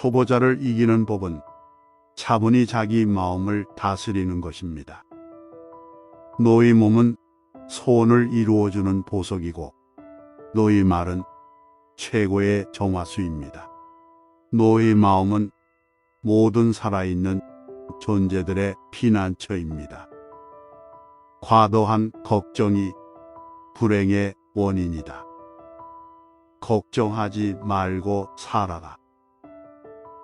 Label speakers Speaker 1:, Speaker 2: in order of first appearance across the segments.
Speaker 1: 초보자를 이기는 법은 차분히 자기 마음을 다스리는 것입니다. 너희 몸은 소원을 이루어주는 보석이고 너희 말은 최고의 정화수입니다. 너희 마음은 모든 살아있는 존재들의 피난처입니다. 과도한 걱정이 불행의 원인이다. 걱정하지 말고 살아라.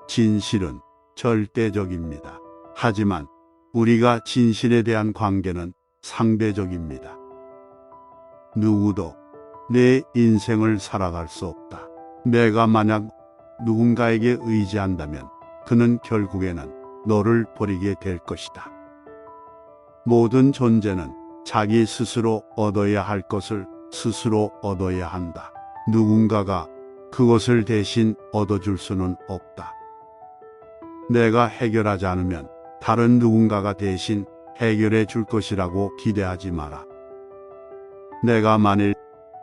Speaker 1: 진실은 절대적입니다. 하지만 우리가 진실에 대한 관계는 상대적입니다. 누구도 내 인생을 살아갈 수 없다. 내가 만약 누군가에게 의지한다면 그는 결국에는 너를 버리게 될 것이다. 모든 존재는 자기 스스로 얻어야 할 것을 스스로 얻어야 한다. 누군가가 그것을 대신 얻어줄 수는 없다. 내가 해결하지 않으면 다른 누군가가 대신 해결해 줄 것이라고 기대하지 마라. 내가 만일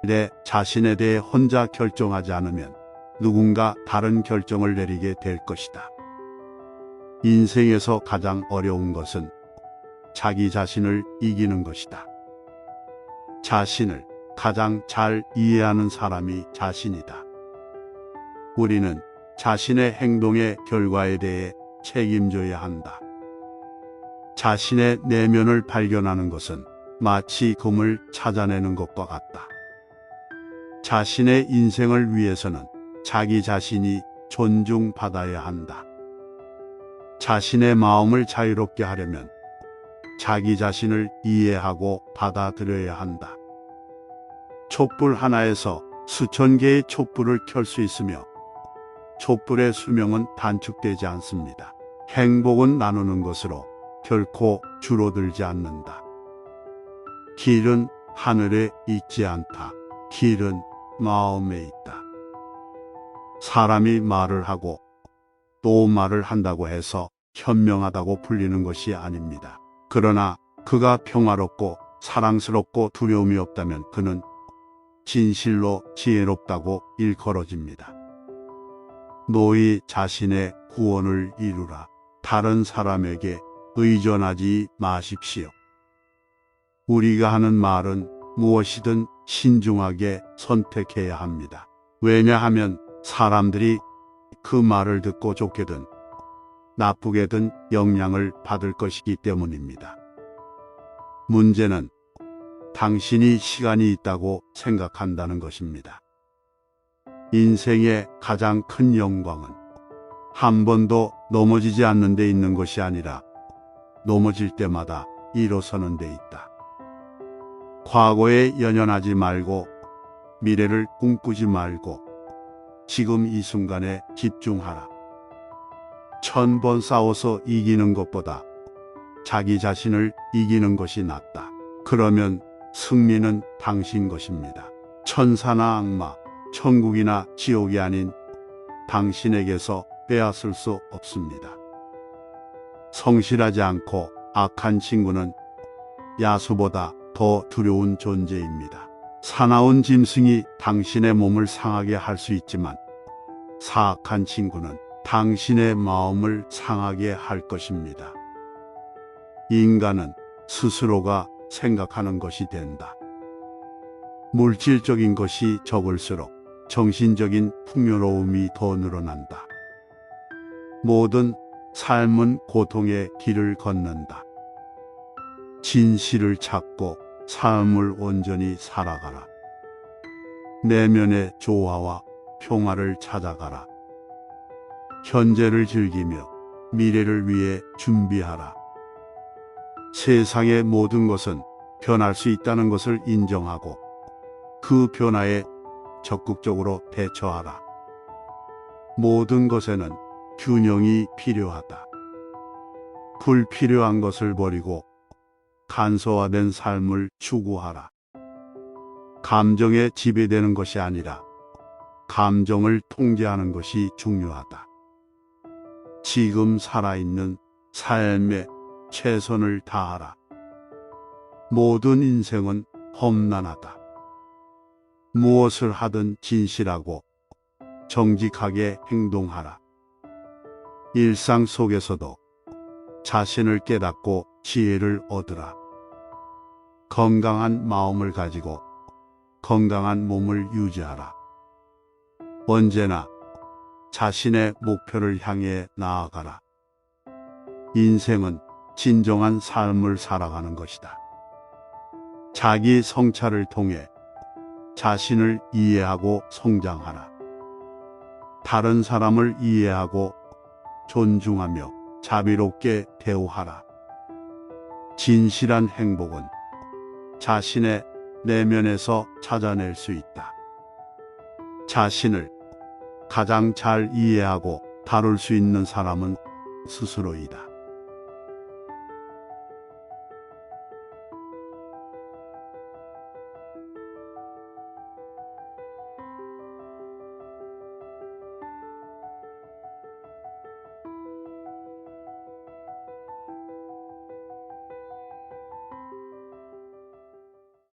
Speaker 1: 내 자신에 대해 혼자 결정하지 않으면 누군가 다른 결정을 내리게 될 것이다. 인생에서 가장 어려운 것은 자기 자신을 이기는 것이다. 자신을 가장 잘 이해하는 사람이 자신이다. 우리는 자신의 행동의 결과에 대해 책임져야 한다. 자신의 내면을 발견하는 것은 마치 금을 찾아내는 것과 같다. 자신의 인생을 위해서는 자기 자신이 존중받아야 한다. 자신의 마음을 자유롭게 하려면 자기 자신을 이해하고 받아들여야 한다. 촛불 하나에서 수천 개의 촛불을 켤 수 있으며 촛불의 수명은 단축되지 않습니다. 행복은 나누는 것으로 결코 줄어들지 않는다. 길은 하늘에 있지 않다. 길은 마음에 있다. 사람이 말을 하고 또 말을 한다고 해서 현명하다고 불리는 것이 아닙니다. 그러나 그가 평화롭고 사랑스럽고 두려움이 없다면 그는 진실로 지혜롭다고 일컬어집니다. 너희 자신의 구원을 이루라. 다른 사람에게 의존하지 마십시오. 우리가 하는 말은 무엇이든 신중하게 선택해야 합니다. 왜냐하면 사람들이 그 말을 듣고 좋게든 나쁘게든 영향을 받을 것이기 때문입니다. 문제는 당신이 시간이 있다고 생각한다는 것입니다. 인생의 가장 큰 영광은 한 번도 넘어지지 않는 데 있는 것이 아니라 넘어질 때마다 일어서는 데 있다. 과거에 연연하지 말고 미래를 꿈꾸지 말고 지금 이 순간에 집중하라. 천 번 싸워서 이기는 것보다 자기 자신을 이기는 것이 낫다. 그러면 승리는 당신 것입니다. 천사나 악마, 천국이나 지옥이 아닌 당신에게서 빼앗을 수 없습니다. 성실하지 않고 악한 친구는 야수보다 더 두려운 존재입니다. 사나운 짐승이 당신의 몸을 상하게 할 수 있지만 사악한 친구는 당신의 마음을 상하게 할 것입니다. 인간은 스스로가 생각하는 것이 된다. 물질적인 것이 적을수록 정신적인 풍요로움이 더 늘어난다. 모든 삶은 고통의 길을 걷는다. 진실을 찾고 삶을 온전히 살아가라. 내면의 조화와 평화를 찾아가라. 현재를 즐기며 미래를 위해 준비하라. 세상의 모든 것은 변할 수 있다는 것을 인정하고 그 변화에 적극적으로 대처하라. 모든 것에는 균형이 필요하다. 불필요한 것을 버리고 간소화된 삶을 추구하라. 감정에 지배되는 것이 아니라 감정을 통제하는 것이 중요하다. 지금 살아있는 삶에 최선을 다하라. 모든 인생은 험난하다. 무엇을 하든 진실하고 정직하게 행동하라. 일상 속에서도 자신을 깨닫고 지혜를 얻으라. 건강한 마음을 가지고 건강한 몸을 유지하라. 언제나 자신의 목표를 향해 나아가라. 인생은 진정한 삶을 살아가는 것이다. 자기 성찰을 통해 자신을 이해하고 성장하라. 다른 사람을 이해하고 존중하며 자비롭게 대우하라. 진실한 행복은 자신의 내면에서 찾아낼 수 있다. 자신을 가장 잘 이해하고 다룰 수 있는 사람은 스스로이다.